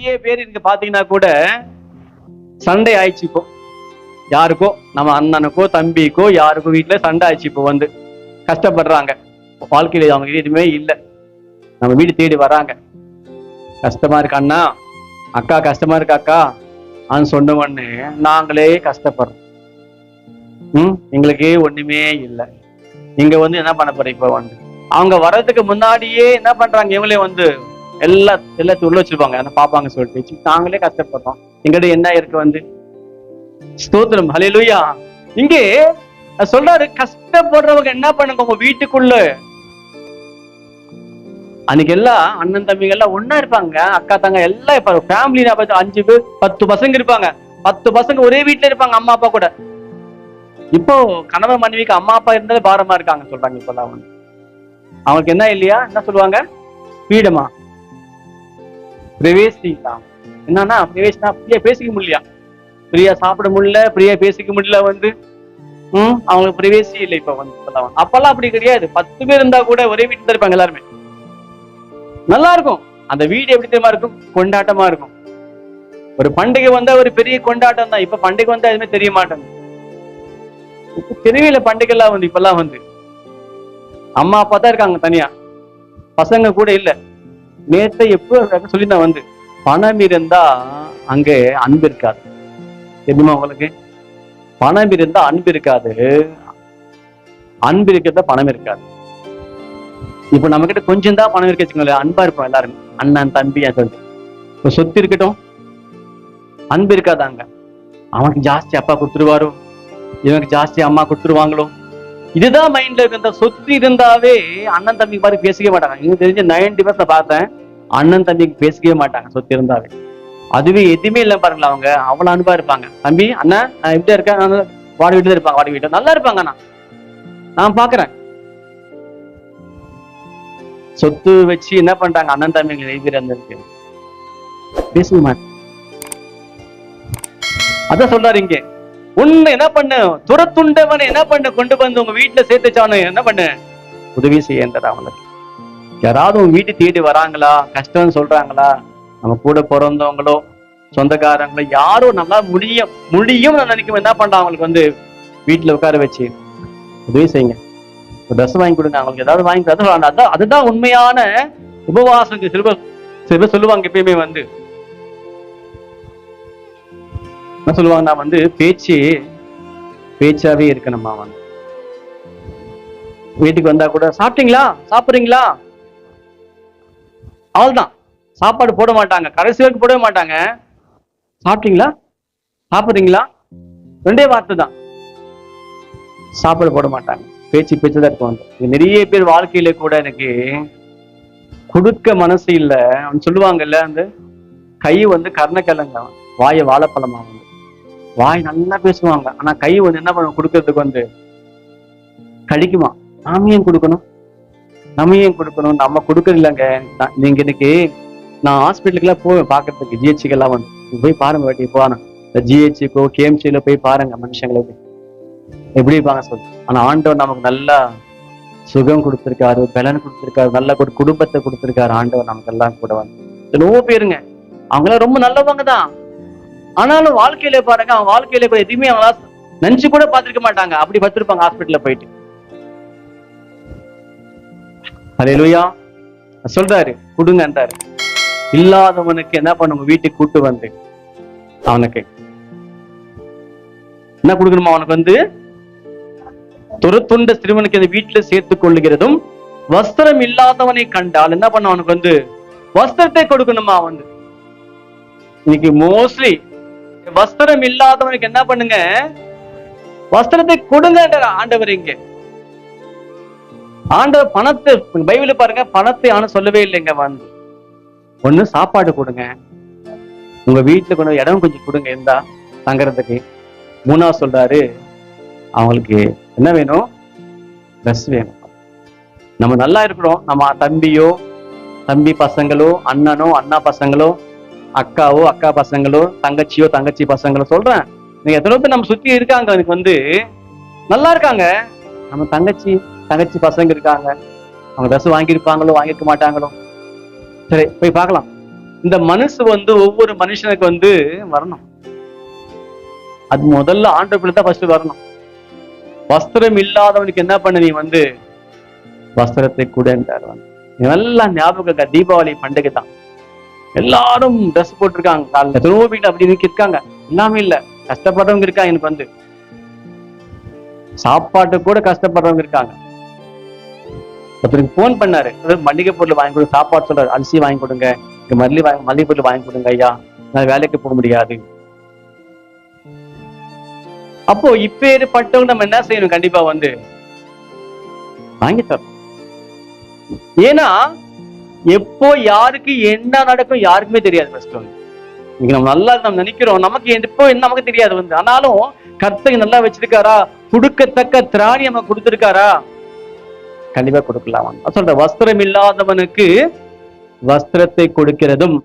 நிறைய பேர் இங்க பாத்தீங்கன்னா கூட சண்டை ஆயிடுச்சு இப்போ. யாருக்கோ நம்ம அண்ணனுக்கோ தம்பிக்கோ யாருக்கோ வீட்டுல சண்டை ஆயிடுச்சு இப்போ வந்து. கஷ்டப்படுறாங்க. வாழ்க்கையில அவங்க எதுவுமே இல்லை. நம்ம வீடு தேடி வராங்க. கஷ்டமா இருக்கு அண்ணா. அக்கா கஷ்டமா இருக்கு அக்கா. அவன் சொன்ன உடனே நாங்களே கஷ்டப்படுறோம். ம்? எங்களுக்கு ஒண்ணுமே இல்லை. நீங்க வந்து என்ன பண்ண போறீங்க இப்போ வந்து? அவங்க வர்றதுக்கு முன்னாடியே என்ன பண்றாங்க? இவங்களே வந்து எல்லா எல்லாத்தையும் உள்ள வச்சிருப்பாங்க. அதை பார்ப்பாங்க சொல்லிட்டு. நாங்களே கஷ்டப்படுறோம் எங்கிட்ட என்ன இருக்கு வந்து? ஸ்தோத்திரம். ஹலிலுயா இங்கே சொல்றாரு கஷ்டப்படுறவங்க என்ன பண்ணுங்க? உங்க வீட்டுக்குள்ள. அன்னைக்கு எல்லாம் அண்ணன் தம்பிங்க எல்லாம் ஒண்ணா இருப்பாங்க. அக்கா தங்க எல்லாம் இருப்பாங்க. ஃபேமிலி அஞ்சு பேர் பத்து பசங்க இருப்பாங்க. பத்து பசங்க ஒரே வீட்டுல இருப்பாங்க அம்மா அப்பா கூட. இப்போ கணவன் மனைவிக்கு அம்மா அப்பா இருந்தாலே பாரமா இருக்காங்க சொல்றாங்க இப்பெல்லாம் அவங்களுக்கு என்ன இல்லையா? என்ன சொல்லுவாங்க? பீடமா. பிரவேசிக்கலாம் என்னன்னா பிரவேசினா ஃப்ரீயா பேசிக்க முடியலையா? ஃப்ரீயா சாப்பிட முடியல ஃப்ரீயா பேசிக்க முடியல வந்து. ஹம் அவங்களுக்கு பிரவேசி இல்லை இப்ப வந்து இப்பதான் அப்பெல்லாம் அப்படி கிடையாது. பத்து பேர் இருந்தா கூட ஒரே வீட்டுல இருப்பாங்க எல்லாருமே. நல்லா இருக்கும். அந்த வீடு எப்படி தெரியுமா இருக்கும்? கொண்டாட்டமா இருக்கும். ஒரு பண்டிகை வந்தா ஒரு பெரிய கொண்டாட்டம் தான். இப்ப பண்டிகை வந்தா எதுவுமே தெரிய மாட்டேங்குது. தெரியல பண்டிகை எல்லாம் வந்து இப்பெல்லாம் வந்து. அம்மா அப்பா தான் இருக்காங்க தனியா. பசங்க கூட இல்ல. நேத்த எப்போ சொல்லி நான் வந்து பணம் இருந்தா அங்கே அன்பு இருக்காது. தெரியுமா உங்களுக்கு? பணம் இருந்தா அன்பு இருக்காது. அன்பு இருக்கிறதா பணம் இருக்காது. இப்ப நம்ம கிட்ட கொஞ்சம் தான் பணம் இருக்க வச்சுக்கோங்களேன். அன்பா இருப்போம் எல்லாருமே. அண்ணன் தம்பி என் சொல்லிட்டு இப்ப சொத்து இருக்கட்டும். அன்பு இருக்காதாங்க அவனுக்கு ஜாஸ்தி அப்பா கொடுத்துருவாரோ? இவனுக்கு ஜாஸ்தி அம்மா கொடுத்துருவாங்களோ? இதுதான் மைண்ட்ல இருக்கு இந்த சொத்து இருந்தாவே அண்ணன் தம்பி மாதிரி பேசிக்கவே மாட்டாங்க. எனக்கு தெரிஞ்ச நைன்டி பர்சன்ட் பார்த்தேன் அண்ணன் தம்பிக்கு பேசிக்கவே மாட்டாங்க சொத்து இருந்தாவே. அதுவே எதுவுமே இல்லை பாருங்களா அவங்க. அவ்வளவு அன்பா இருப்பாங்க. தம்பி அண்ணன் நான் இப்படி இருக்கேன் நான் வாடி வீட்டுல இருப்பாங்க வாடி வீட்டு நல்லா இருப்பாங்க நான் நான் பாக்குறேன் சொத்து வச்சு என்ன பண்றாங்க அண்ணன் தம்பிங்க நிறைய பேர் இருந்திருக்கு பேசுங்க அதான் சொல்றாரு இங்கே. உன்னை என்ன பண்ண? துரத்துண்டவனை என்ன பண்ண? கொண்டு வந்து உங்க வீட்டுல சேர்த்துச்சானு என்ன பண்ண? உதவி செய்யன்றது அவனுக்கு யாராவது உங்க வீட்டு தேடி வராங்களா? கஷ்டம்னு சொல்றாங்களா? நம்ம கூட பிறந்தவங்களோ சொந்தக்காரங்களோ யாரும் நம்மளால முடியும் முடியும் நான் நினைக்கும். என்ன பண்றான் அவங்களுக்கு வந்து வீட்டுல உட்கார வச்சு? உதவி செய்யுங்க. ட்ரெஸ் வாங்கி கொடுங்க. அவங்களுக்கு ஏதாவது வாங்கி அதான் அதான் அதுதான் உண்மையான உபவாசம். சிறுப சில சொல்லுவாங்க எப்பயுமே வந்து. என்ன சொல்லுவாங்கன்னா வந்து பேச்சு பேச்சாவே இருக்கணுமா வந்து வீட்டுக்கு வந்தா கூட சாப்பிட்டீங்களா? சாப்பிடுறீங்களா? அவ்வளவுதான். சாப்பாடு போட மாட்டாங்க. கடைசி வரைக்கும் போடவே மாட்டாங்க. சாப்பிட்டீங்களா? சாப்பிட்றீங்களா? ரெண்டே வார்த்தை தான். சாப்பாடு போட மாட்டாங்க. பேச்சு பேச்சு தான் இருக்கும் வந்து. நிறைய பேர் வாழ்க்கையில கூட எனக்கு கொடுக்க மனசு இல்ல. அவன் சொல்லுவாங்கல்ல அந்த கை வந்து கர்ணக்கிழங்க வாய வாழைப்பழமா வாய் நல்லா பேசுவாங்க. ஆனா கை வந்து என்ன பண்ணும்? கொடுக்கறதுக்கு வந்து கழிக்குமா நாம ஏன் கொடுக்கணும்? நம்ம ஏன் கொடுக்கணும்? நம்ம கொடுக்கறது இல்லைங்க. நீங்க இன்னைக்கு நான் ஹாஸ்பிட்டலுக்குலாம் போவேன் பாக்குறதுக்கு ஜிஹெச்சுக்கு எல்லாம் வந்து. போய் பாருங்க வாட்டி போவானா இந்த ஜிஹெச்சுக்கோ கேஎம்சியில போய் பாருங்க மனுஷங்களுக்கு எப்படி இருப்பாங்க சொல்லு. ஆனா ஆண்டவர் நமக்கு நல்லா சுகம் கொடுத்துருக்காரு பலன் கொடுத்துருக்காரு நல்ல ஒரு குடும்பத்தை கொடுத்திருக்காரு ஆண்டவர் நமக்கு எல்லாம் கூட வந்து. எவ்வளவோ பேருங்க. அவங்க எல்லாம் ரொம்ப நல்லவங்க தான். ஆனாலும் வாழ்க்கையில பாருங்க அவங்க வாழ்க்கையில கூட எதுவுமே அவங்களா நினைச்சு கூட பார்த்திருக்க மாட்டாங்க. அப்படி பார்த்திருப்பாங்க ஹாஸ்பிட்டல்ல போயிட்டு. ஹalleluya சொல்றாரு கொடுங்கன்றாரு இல்லாதவனுக்கு என்ன பண்ணுங்க வீட்டுக்கு கூட்டு வந்து அவனுக்கு. என்ன கொடுக்கணுமா அவனுக்கு வந்து? துரத்துண்ட சிறுவனுக்கு இந்த வீட்டுல சேர்த்துக் கொள்ளுகிறதும் வஸ்திரம் இல்லாதவனை கண்டால் என்ன பண்ண அவனுக்கு வந்து? வஸ்திரத்தை கொடுக்கணுமா வந்து இன்னைக்கு மோஸ்ட்லி வஸ்திரம் இல்லாதவனுக்கு என்ன பண்ணுங்க? வஸ்திரத்தை கொடுங்கன்ற ஆண்டவர் இங்க. ஆண்டவர் பணத்தை பைபிள் பாருங்க பணத்தை ஆனா சொல்லவே இல்லைங்க வந்து ஒண்ணு சாப்பாடு கொடுங்க. உங்க வீட்டுல கொண்டு இடம் கொஞ்சம் கொடுங்க இருந்தா தங்குறதுக்கு. மூணா சொல்றாரு அவங்களுக்கு என்ன வேணும்? ட்ரெஸ் வேணும். நம்ம நல்லா இருக்கிறோம். நம்ம தம்பியோ தம்பி பசங்களோ அண்ணனோ அண்ணா பசங்களோ அக்காவோ அக்கா பசங்களோ தங்கச்சியோ தங்கச்சி பசங்களோ சொல்றேன். நீங்க எத்தனை பேர் நம்ம சுத்தி இருக்காங்க எனக்கு வந்து. நல்லா இருக்காங்க. நம்ம தங்கச்சி தங்கச்சி பசங்க இருக்காங்க. அவங்க ட்ரெஸ் வாங்கியிருப்பாங்களோ வாங்கியிருக்க மாட்டாங்களோ. சரி போய் பார்க்கலாம். இந்த மனசு வந்து ஒவ்வொரு மனுஷனுக்கு வந்து வரணும். அது முதல்ல ஆண்டவர்கள் தான் ஃபர்ஸ்ட் வரணும். வஸ்திரம் இல்லாதவனுக்கு என்ன பண்ண நீ வந்து? வஸ்திரத்தை கூடன்றார் வந்து நல்லா ஞாபகம் இருக்கா, தீபாவளி பண்டிகை தான். எல்லாரும் ட்ரெஸ் போட்டிருக்காங்க. காலைல திரும்ப வீட்டு அப்படி இருக்காங்க. எல்லாமே இல்ல. கஷ்டப்படுறவங்க இருக்காங்க எனக்கு வந்து. சாப்பாட்டு கூட கஷ்டப்படுறவங்க இருக்காங்க. ஒருத்தருக்கு ஃபோன் பண்ணாரு. மளிகை பொருள் வாங்கி கொடுங்க சாப்பாடு சொல்றாரு. அரிசி வாங்கி கொடுங்க. இங்க மல்லி வாங்கி மல்லிகை பொருள் வாங்கி கொடுங்க ஐயா. நான் வேலைக்கு போக முடியாது. அப்போ இப்பேற்பட்டவங்க நம்ம என்ன செய்யணும்? கண்டிப்பா வந்து வாங்கி தரணும் ஏன்னா எப்போ யாருக்கு என்ன நடக்கும் யாருக்குமே தெரியாது ஃபர்ஸ்ட் வந்து. இன்னைக்கு நம்ம நல்லா நம்ம நினைக்கிறோம். நமக்கு எப்போ என்ன நமக்கு தெரியாது வந்து. ஆனாலும் கர்த்தங்க நல்லா வச்சிருக்காரா? கொடுக்கத்தக்க திராணி நம்ம கொடுத்திருக்காரா? கண்டிப்பா கொடுக்கலாம். சொல்ற வஸ்திரம் இல்லாதவனுக்கு வஸ்திரத்தை கொடுக்கிறதும்